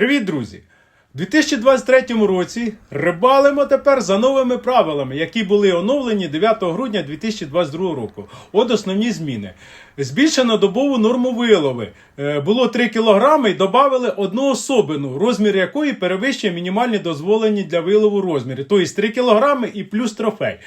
Привіт, друзі! У 2023 році рибалимо тепер за новими правилами, які були оновлені 9 грудня 2022 року. От основні зміни. Збільшено добову норму вилови. Е, Було 3 кг і додали одну особину, розмір якої перевищує мінімальні дозволені для вилову розміри. Тобто 3 кг і плюс трофей.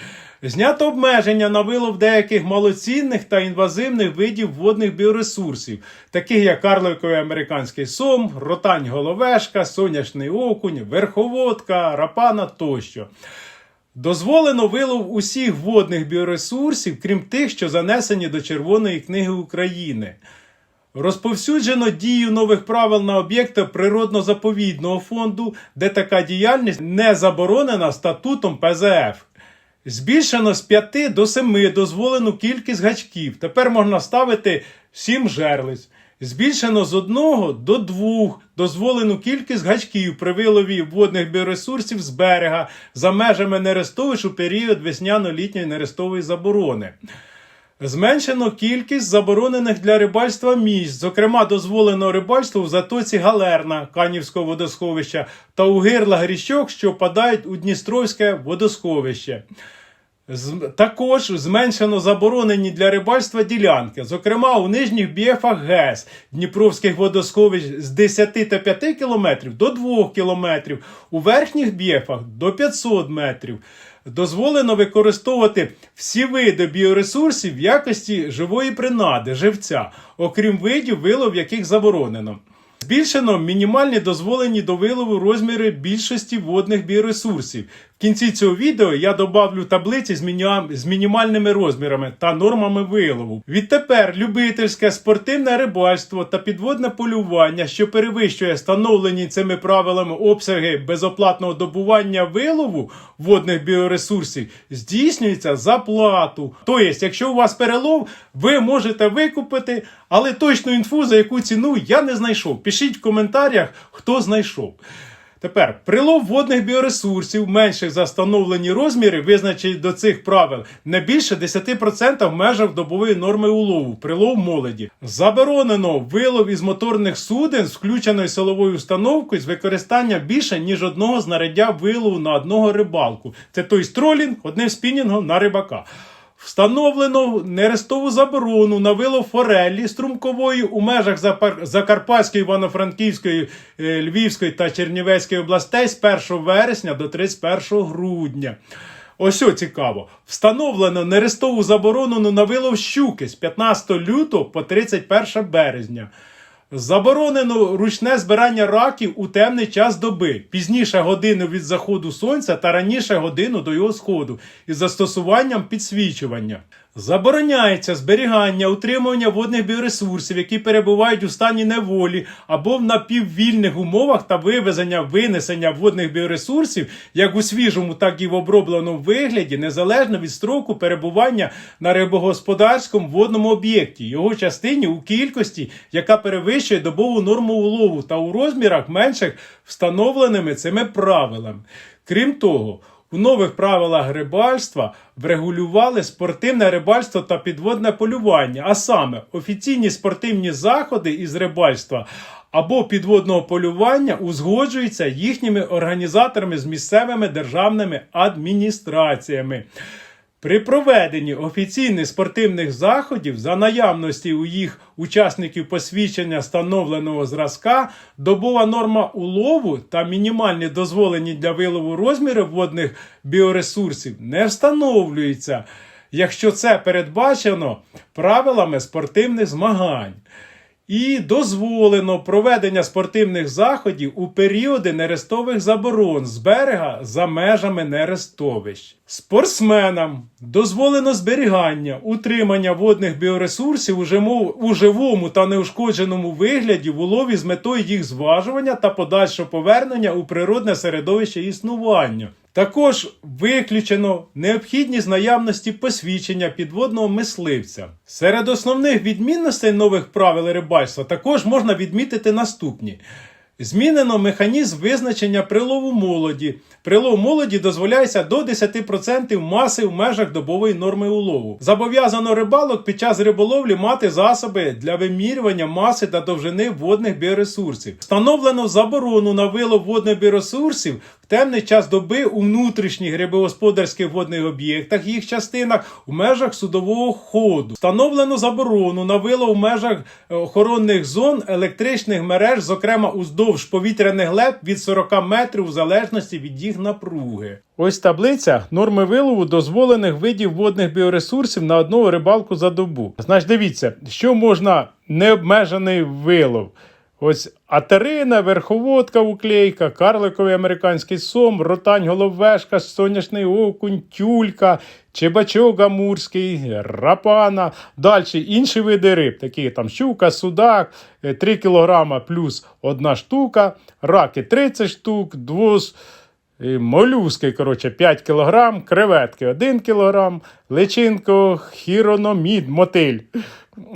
Знято обмеження на вилов деяких малоцінних та інвазивних видів водних біоресурсів, таких як карликовий американський сом, ротань головешка, соняшний окунь, верховодка, рапана тощо. Дозволено вилов усіх водних біоресурсів, крім тих, що занесені до Червоної книги України. Розповсюджено дію нових правил на об'єкти природно-заповідного фонду, де така діяльність не заборонена статутом ПЗФ. Збільшено з 5 до 7 дозволену кількість гачків. Тепер можна ставити 7 жерлиць. Збільшено з 1 до 2 дозволену кількість гачків при вилові водних біоресурсів з берега за межами нерестовищ у період весняно-літньої нерестової заборони. Зменшено кількість заборонених для рибальства місць, зокрема дозволено рибальство в затоці Галерна Канівського водосховища та у гирлах річок, що впадають у Дністровське водосховище. Також зменшено заборонені для рибальства ділянки, зокрема у нижніх бієфах ГЕС Дніпровських водосховищ з 10 та 5 км до 2 км, у верхніх бієфах до 500 метрів. Дозволено використовувати всі види біоресурсів в якості живої принади, живця, окрім видів, вилов яких заборонено. Збільшено мінімальні дозволені до вилову розміри більшості водних біоресурсів. Кінці цього відео я добавлю таблиці з, міня- з мінімальними розмірами та нормами вилову. Відтепер любительське спортивне рибальство та підводне полювання, що перевищує встановлені цими правилами обсяги безоплатного добування вилову водних біоресурсів, здійснюється за плату. Тобто, якщо у вас перелов, ви можете викупити, але точну інфу за яку ціну я не знайшов. Пишіть в коментарях, хто знайшов. Тепер прилов водних біоресурсів менших за встановлені розміри, визначені до цих правил, не більше 10% в межах добової норми улову, прилов молоді. Заборонено вилов із моторних суден з силовою установкою з використанням більше ніж одного знаряддя вилову на одного рибалку. Це той стролінг одним спінінгом на рибака. Встановлено нерестову заборону на вилов форелі струмкової у межах Закарпатської, Івано-Франківської, е, Львівської та Чернівецької областей з 1 вересня до 31 грудня. Ось що цікаво. Встановлено нерестову заборону на вилов щуки з 15 лютого по 31 березня. Заборонено ручне збирання раків у темний час доби, пізніше годину від заходу сонця та раніше годину до його сходу із застосуванням підсвічування. Забороняється зберігання, утримування водних біоресурсів, які перебувають у стані неволі або в напіввільних умовах та вивезення винесення водних біоресурсів як у свіжому, так і в обробленому вигляді, незалежно від строку перебування на рибогосподарському водному об'єкті, його частині у кількості, яка перевищує добову норму улову та у розмірах менших встановленими цими правилами. Крім того, у нових правилах рибальства врегулювали спортивне рибальство та підводне полювання, а саме офіційні спортивні заходи із рибальства або підводного полювання узгоджуються їхніми організаторами з місцевими державними адміністраціями. При проведенні офіційних спортивних заходів за наявності у їх учасників посвідчення встановленого зразка, добова норма улову та мінімальні дозволені для вилову розміри водних біоресурсів не встановлюються, якщо це передбачено правилами спортивних змагань. І дозволено проведення спортивних заходів у періоди нерестових заборон з берега за межами нерестовищ. Спортсменам дозволено зберігання, утримання водних біоресурсів у жимо- у живому та неушкодженому вигляді в улові з метою їх зважування та подальшого повернення у природне середовище існування. Також виключено необхідність наявності посвідчення підводного мисливця. Серед основних відмінностей нових правил рибальства також можна відмітити наступні. Змінено механізм визначення прилову молоді. Прилов молоді дозволяється до 10% маси в межах добової норми улову. Зобов'язано рибалок під час риболовлі мати засоби для вимірювання маси та довжини водних біоресурсів. Встановлено заборону на вилов водних біоресурсів в темний час доби у внутрішніх рибогосподарських водних об'єктах, їх частинах у межах судового ходу. Встановлено заборону на вилов в межах е, охоронних зон електричних мереж, зокрема уздовж повітряних глеб від 40 метрів в залежності від їх напруги. Ось таблиця норми вилову дозволених видів водних біоресурсів на одну рибалку за добу. Значить, дивіться, що можна необмежений вилов. Ось атерина, верховодка, уклейка, карликовий американський сом, ротань, головешка, соняшний окунь, тюлька, чебачок амурський, рапана. Далі інші види риб, такі там щука, судак, е, 3 кг плюс одна штука, раки 30 штук, двос. Молюски, коротше, 5 кг, креветки 1 кг, личинко, хірономід, мотиль, е,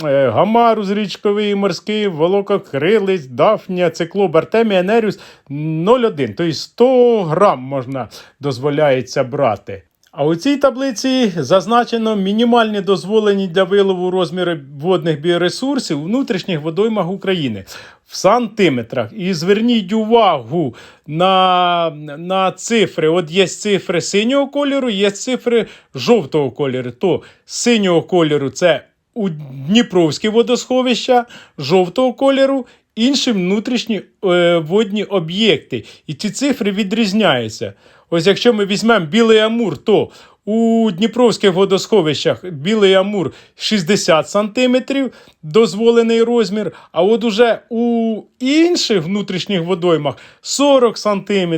гамарус річковий, морський, волококрилець, дафня, циклоп, артемія, неріус 0,1. Тобто 100 грам можна дозволяється брати. А у цій таблиці зазначено мінімальні дозволені для вилову розміри водних біоресурсів у внутрішніх водоймах України в сантиметрах. І зверніть увагу на, на цифри. От є цифри синього кольору, є цифри жовтого кольору. То синього кольору це у Дніпровські водосховища, жовтого кольору. Інші внутрішні е, водні об'єкти. І ці цифри відрізняються. Ось якщо ми візьмемо білий амур, то у Дніпровських водосховищах білий амур 60 см дозволений розмір, а от уже у інших внутрішніх водоймах 40 см.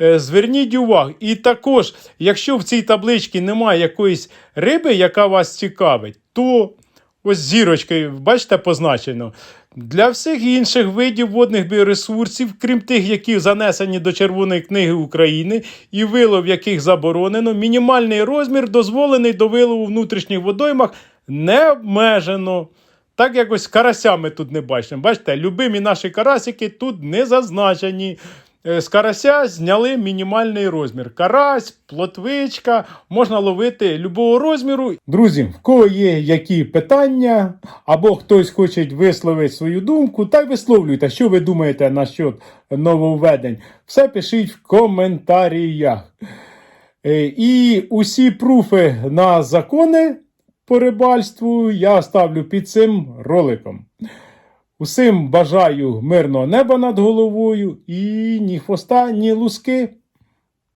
Е, Зверніть увагу. І також, якщо в цій табличці немає якоїсь риби, яка вас цікавить, то ось зірочкою, бачите, позначено. Для всіх інших видів водних біоресурсів, крім тих, які занесені до Червоної книги України і вилов яких заборонено, мінімальний розмір дозволений до вилову в внутрішніх водоймах не обмежено. Так якось з карасями тут не бачимо. Бачите, любимі наші карасики тут не зазначені. Е, З карася зняли мінімальний розмір. Карась, плотвичка, можна ловити любого розміру. Друзі, в кого є які питання, або хтось хоче висловити свою думку, так висловлюйте, що ви думаєте насчет нововведень. Все пишіть в коментарях. Е, І усі пруфи на закони по рибальству я ставлю під цим роликом. Усім бажаю мирного неба над головою і ні хвоста, ні луски.